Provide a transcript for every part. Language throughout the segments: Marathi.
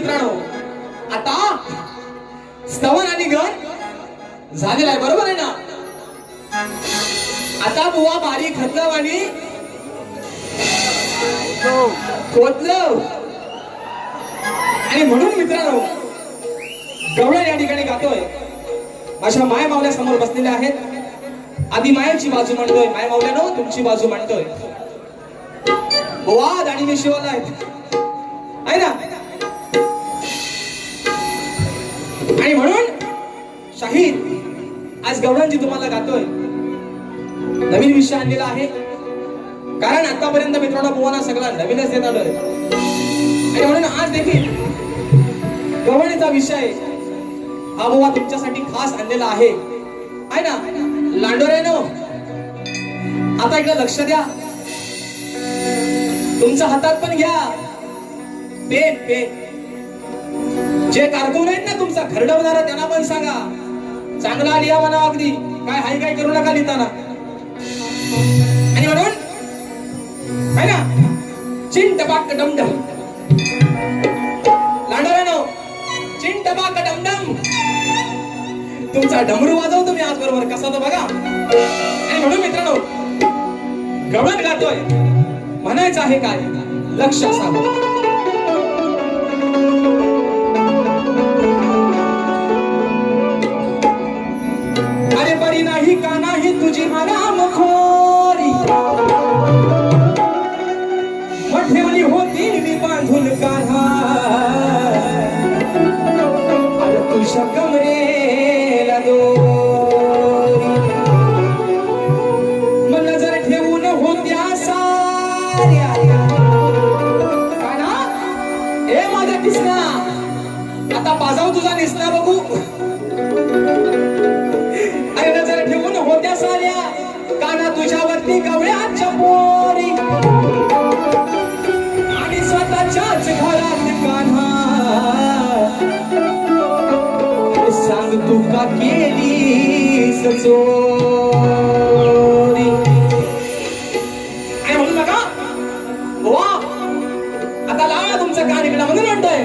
मित्रांनो आता स्तवन आणि गण झालेला आहे बरोबर आहे ना? आता बुवा बारी खतलव आणि खोदलं आणि म्हणून मित्रांनो गवळण या ठिकाणी गातोय. माझ्या माय मावल्या समोर बसलेल्या आहेत. आधी मायाची बाजू मांडतोय. माय मावल्यानो तुमची बाजू मांडतोय. वाद आणि मी शिवला आहे ना? आणि म्हणून शाहीर आज गवळणजी तुम्हाला गातोय. नवीन विषय आणलेला आहे. कारण आतापर्यंत मित्रांनो बुवाना सगळा नवीनच देत आलोय. आणि म्हणून आज देखील गवळणीचा विषय हा बुवा तुमच्यासाठी खास आणलेला आहे. आहे ना? लांडोरेनो आता इकडे लक्ष द्या. तुमच्या हातात पण घ्या. Pen pen. जे कारकून आहेत ना तुमचा खरडवणारा त्यांना पण सांगा. चांगला लिहा म्हणा अगदी. काय हाय काय करू नका लिहिताना. आणि म्हणून है ना चिंट बाक डमडम. लांडवानो चिंट बाक डमडम. तुमचा डमरू वाजव तुम्ही आज बरोबर कसा तो बघा. आणि म्हणून मित्रांनो गवळण गातोय. म्हणायचं आहे काय? लक्ष असावं. नाही होती मी बांधून कान्हा तुझ्या कमरेला दोरी. मग नजर ठेवून होत्या साऱ्या. ए माझा किसना. आता बाजाव तुझा निसना बघू. साऱ्या काना तुझ्यावरती गवळ्याच्या पोरी आणि स्वतःच्याच घरात कान्हा. सांग तू का केली चोरी. आणि म्हणून नका बुवा आता लावा तुमचं कान म्हणून म्हणतोय.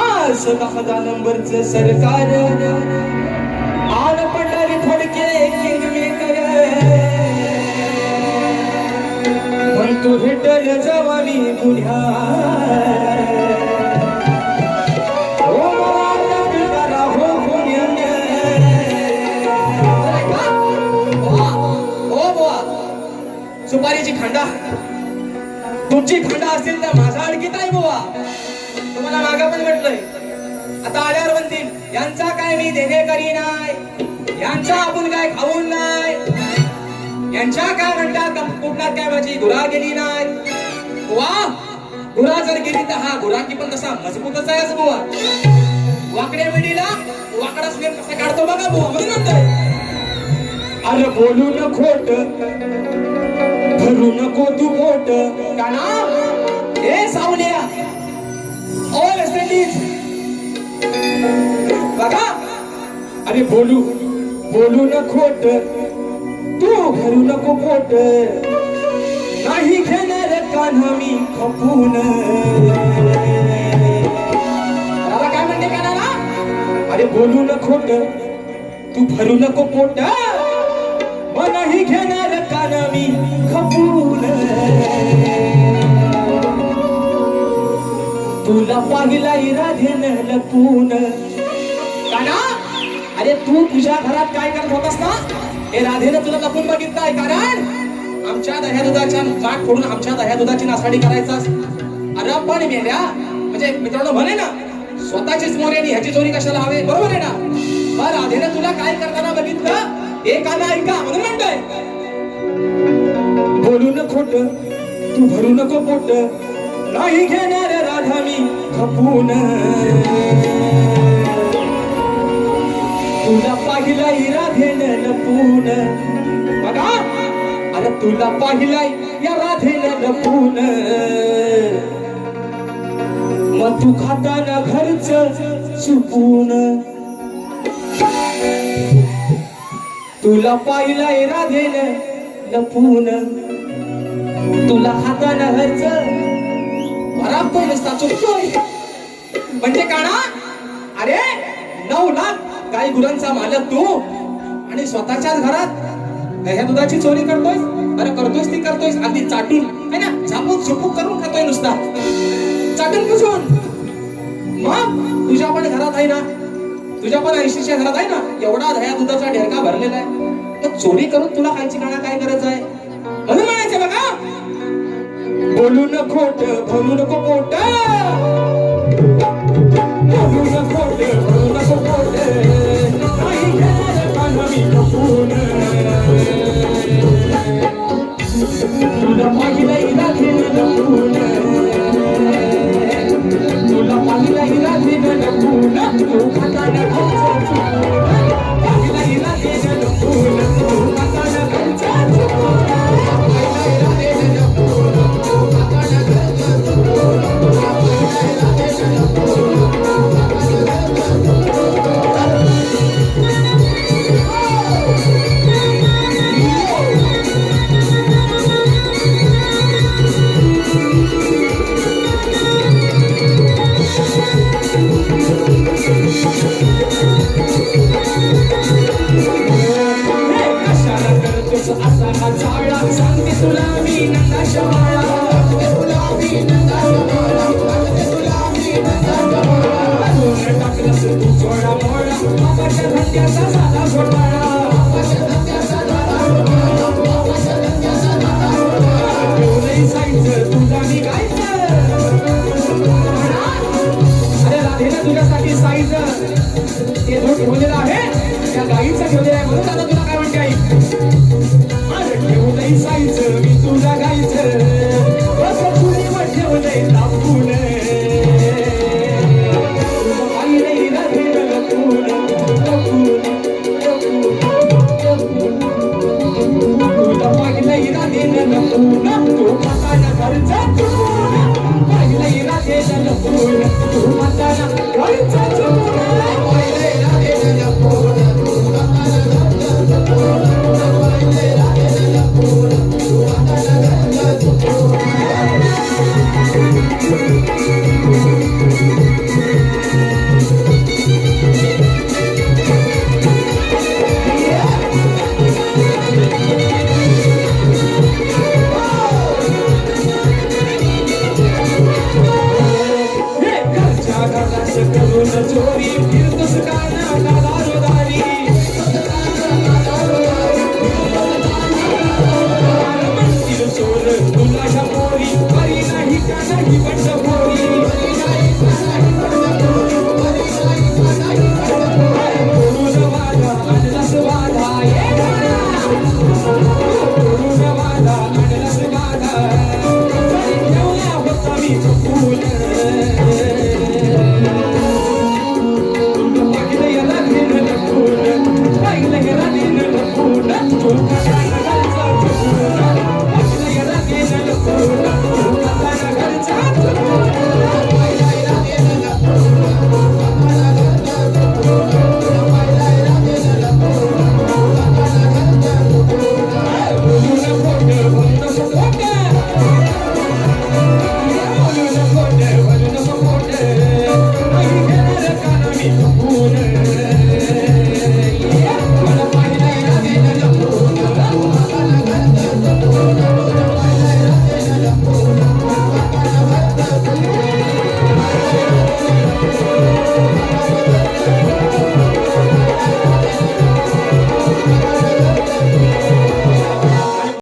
आज दहा नंबरच सरकार. खांडा तुमची खांडा असतील तर माझा अडकीत आहे बुवा. तुम्हाला मागा पण म्हटलंय. आता आल्यावर म्हणतील यांचा काय मी देणे करी नाही यांचा आपण काय खाऊन नाही यांच्या काय म्हणतात कुठला काय माझी गुरा गेली नाही वा गुरा जर गेली तर हा गुराकी पण तसा मजबूतच आहे बुवा. वाकड्या वेळीला वाकडा स्नेप कसा काढतो बघा बुवा. म्हणून अरे बोलू न खोट धरू नको तू बोट. काना ए सावल्या. ऑल वेस्ट इंडिज बघा. अरे बोलू बोलू न खोट. तू भरू नको पोट. नाही घेणार कान्हा मी खपून. दादा काय म्हणते कानाला अरे बोलू न खोट. तू भरू नको पोट. मग नाही घेणार तुला पाहिला राधेन लपून काना? अरे तू तुझ्या घरात काय करत होतास ना? हे राधेनं तुला लपून बघितलंय कारण आमच्या दह्या दुधाच्या काठ फोडून आमच्या दह्या दुधाची नासाडी करायचास. अरे पण मेल्या म्हणजे मित्रांनो म्हणे ना स्वतःचीच मोर्यानी ह्याची चोरी कशाला हवे? बरोबर आहे ना? मग राधेनं तुला काय करताना बघितलं? एकाला ऐका म्हणून म्हणतोय. बोलू न खोट तू भरू नको पोट. नाही घेणार हमी खपून. तुला पाहिलाय राधेन लपून. बघा. अरे तुला पाहिलाय या राधेन लपून. मग तू खाताना घरच चुकून. तुला पाहिलाय राधेन लपून. तुला हाताना घरच बराबर नसता चुकतोय म्हणजे काना अरे नऊ लाख गाई गुरांचा मालक तू आणि स्वतःच्याच घरात. ह्या दुधाची चोरी करतोय अरे करतोयस ती करतोयस. अगदी चाटून. है ना? झापूक झुपूक करून खातोय नुसता. चाटून पुसून. मग तुझ्या पण घरात आहे ना? तुझ्या पण ऐंशीच्या घरात आहे ना? एवढा दह्या दुधाचा ढेरका भरलेला आहे. मग चोरी करून तुला खायची काना काय गरज आहे? म्हणून बोलू न खोट बोलू नको खोट बोलू न खोट बोलू नको खोट नाही कानवी लपून तुला माहिती तुझ्यासाठी साईज. ते दूध ठेवलेलं आहे त्या गाईचं ठेवलेलं आहे म्हणून आता तुला काय म्हणते आई? राधेनं लपून, तू खाताना घरचं चुकून.